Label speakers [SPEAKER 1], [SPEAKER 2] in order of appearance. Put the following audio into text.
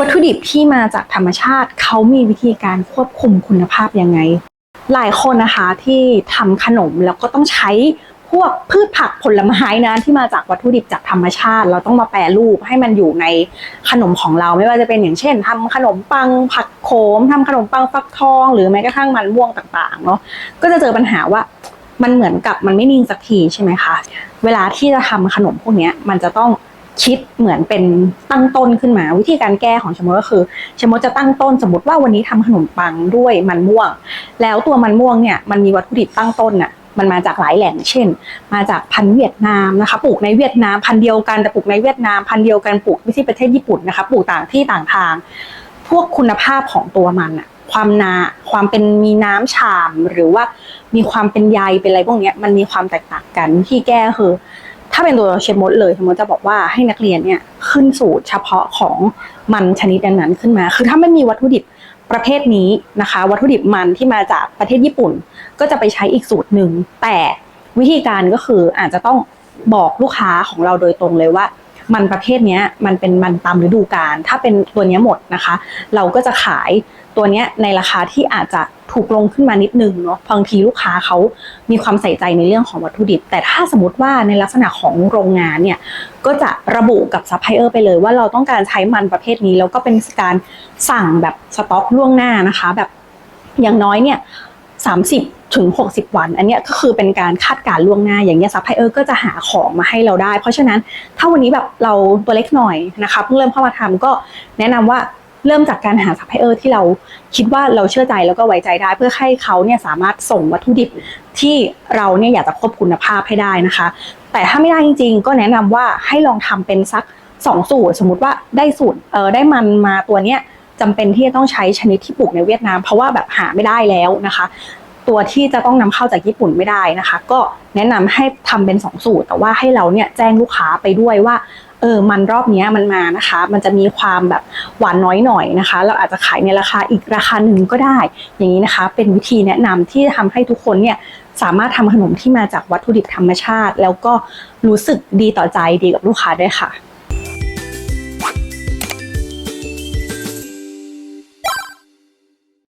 [SPEAKER 1] วัตถุดิบที่มาจากธรรมชาติเขามีวิธีการควบคุมคุณภาพยังไง หลายคนนะคะที่ทำขนมแล้วก็ต้องใช้พวกพืชผักผลไม้นะที่มาจากวัตถุดิบจากธรรมชาติ เราต้องมาแปรรูปให้มันอยู่ในขนมของเราไม่ว่าจะเป็นอย่างเช่นทำขนมปังผักโขมทำขนมปังฟักทอง หรือแม้กระทั่งมันม่วงต่างๆเนาะก็จะเจอปัญหาว่ามันเหมือนกับมันไม่นิ่งสักทีใช่ไหมคะเวลาที่จะทำขนมพวกนี้มันจะต้อง คิดเหมือนเป็นตั้งต้นขึ้นมา วิธีการแก้ของชมดก็คือชมดจะตั้งต้นสมมติว่าวันนี้ทำขนมปังด้วยมันม่วง แล้วตัวมันม่วงเนี่ยมันมีวัตถุดิบตั้งต้นน่ะมันมาจากหลายแหล่ง เช่น มาจากพันเวียดนามนะคะ ปลูกในเวียดนามพันเดียวกันแต่ปลูกในเวียดนามพันเดียวกันปลูกไม่ใช่ประเทศญี่ปุ่นนะคะปลูกต่างที่ต่างทาง พวกคุณภาพของตัวมันอะความนาความเป็นมีน้ำฉ่ำหรือว่ามีความเป็นใยเป็นอะไรพวกนี้มันมีความแตกต่างกันที่แก้คือ ถ้าเป็นตัวเชฟมดเลยเชฟมดจะบอกว่าให้นักเรียนเนี่ยขึ้นสูตรเฉพาะของมันชนิดนั้นๆขึ้นมา คือถ้าไม่มีวัตถุดิบประเภทนี้นะคะ วัตถุดิบมันที่มาจากประเทศญี่ปุ่น ก็จะไปใช้อีกสูตรหนึ่งแต่วิธีการก็คืออาจจะต้องบอกลูกค้าของเราโดยตรงเลยว่า มันประเภทเนี้ยมันเป็นมันตามฤดูกาลถ้าเป็นตัวเนี้ยหมดนะคะ เราก็จะขายตัวเนี้ยในราคาที่อาจจะถูกลงขึ้นมานิดนึงเนาะบางทีลูกค้าเขามีความใส่ใจในเรื่องของวัตถุดิบ แต่ถ้าสมมติว่าในลักษณะของโรงงานเนี่ยก็จะระบุกับซัพพลายเออร์ไปเลยว่าเราต้องการใช้มันประเภทนี้แล้วก็เป็นการสั่งแบบสต็อกล่วงหน้านะคะ แบบอย่างน้อยเนี่ย 30ถึง60 วัน อันเนี้ยก็คือเป็นการคาดการล่วงหน้าอย่างเงี้ยซัพพลายเออร์ก็จะหาของมาให้เราได้ เพราะฉะนั้นถ้าวันนี้แบบเราตัวเล็กหน่อยนะคะเพิ่งเริ่มเข้ามาทำก็แนะนำว่าเริ่มจากการหาซัพพลายเออร์ที่เราคิดว่าเราเชื่อใจแล้วก็ไว้ใจได้ เพื่อให้เขาเนี่ยสามารถส่งวัตถุดิบที่เราเนี่ยอยากจะควบคุณภาพให้ได้นะคะ แต่ถ้าไม่ได้จริง ๆ ก็แนะนำว่าให้ลองทำเป็นสักสองสูตร สมมติว่าได้สูตรเออได้มันมาตัวเนี้ย จำเป็นที่จะต้องใช้ชนิดที่ปลูกในเวียดนาม เพราะว่าแบบหาไม่ได้แล้วนะคะ ตัวที่จะต้องนำเข้าจากญี่ปุ่นไม่ได้นะคะ ก็แนะนำให้ทำเป็นสองสูตร แต่ว่าให้เราเนี่ยแจ้งลูกค้าไปด้วยว่าเออมันรอบนี้มันมานะคะ มันจะมีความแบบหวานน้อยหน่อยนะคะ เราอาจจะขายในราคาอีกราคาหนึ่งก็ได้ อย่างนี้นะคะ เป็นวิธีแนะนำที่จะทำให้ทุกคนเนี่ยสามารถทำขนมที่มาจากวัตถุดิบธรรมชาติ แล้วก็รู้สึกดีต่อใจดีกับลูกค้าด้วยค่ะ